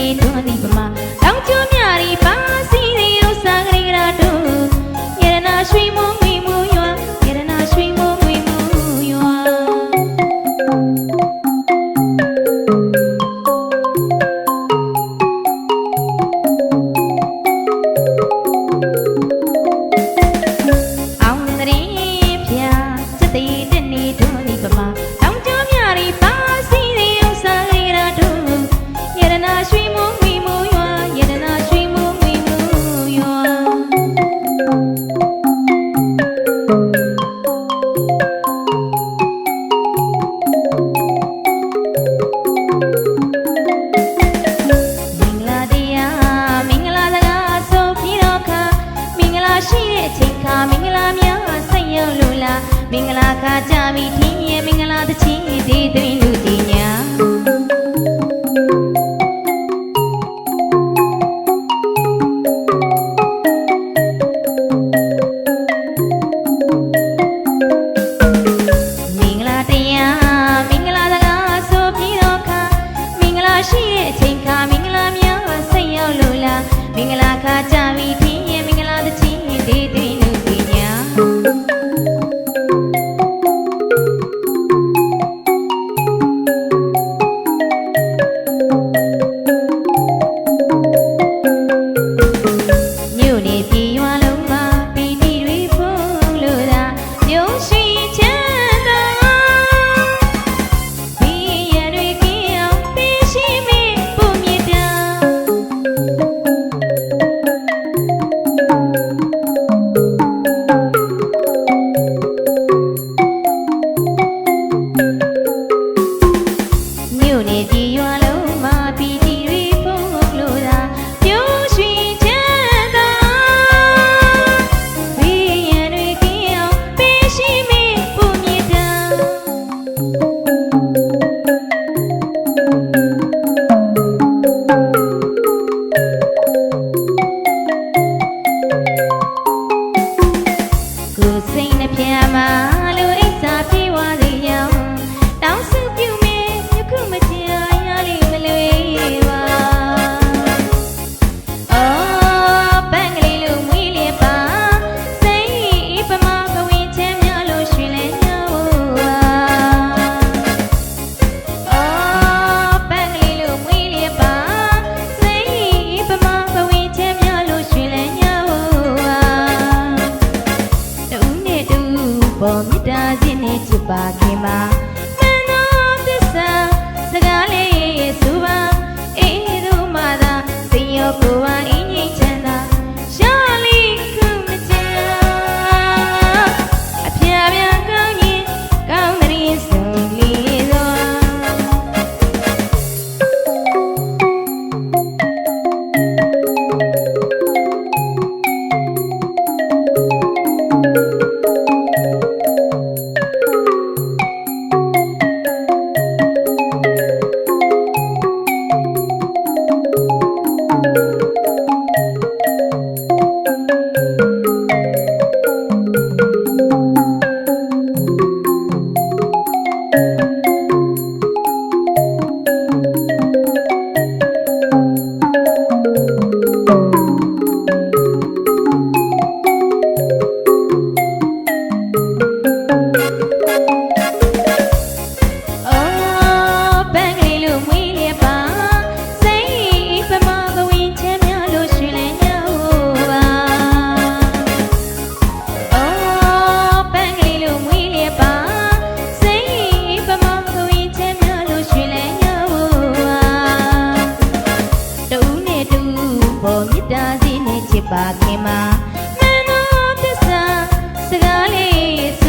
နေတော်ဒီပမာတောင်ကျွမြရီပါစီရီရောစာကလေးကရာတို့ရနာရွှေမုံ ခါကြပြီထင်းရဲ့မင်္ဂလာတချင်းဒီတွင်လူကြီးညာမင်္ဂလာတရားမင်္ဂလာစကားဆိုပြီးတော့ခါမင်္ဂလာရှိတဲ့အချိန်ခါမင်္ဂလာများဆက်ရောက်လို့လားမင်္ဂလာခါကြ ပါခင်ပါမန်တော်သစ္စာစကားလေးစူပါအေးတို့မှသာသင်ရောကိုပါ ပါခင်မှာမနောပစ္စစကားလေး